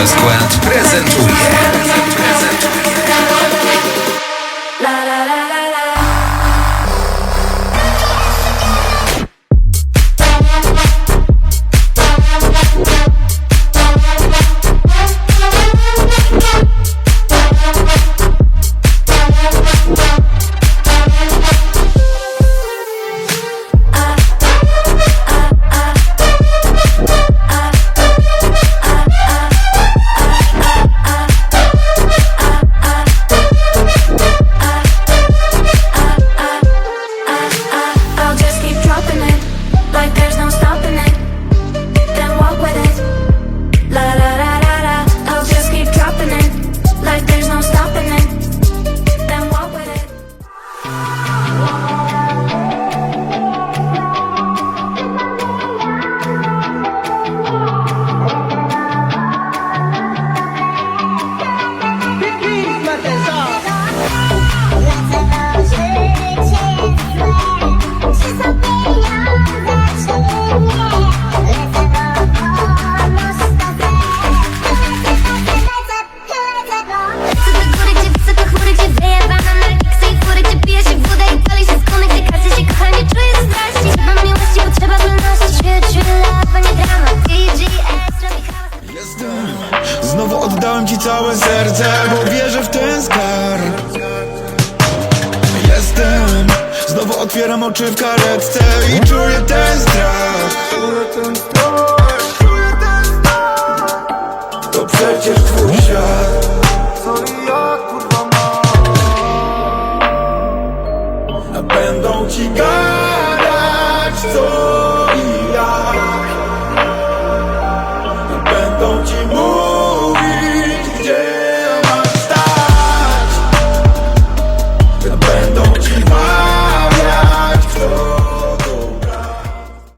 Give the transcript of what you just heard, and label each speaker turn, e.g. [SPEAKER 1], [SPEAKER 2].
[SPEAKER 1] cascuela
[SPEAKER 2] Thank you.
[SPEAKER 3] Oddałem ci całe serce, bo wierzę w ten skarb. Jestem, znowu otwieram oczy w karetce I czuję ten strach. To przecież twój świat. Będą ci gadać, co my life through.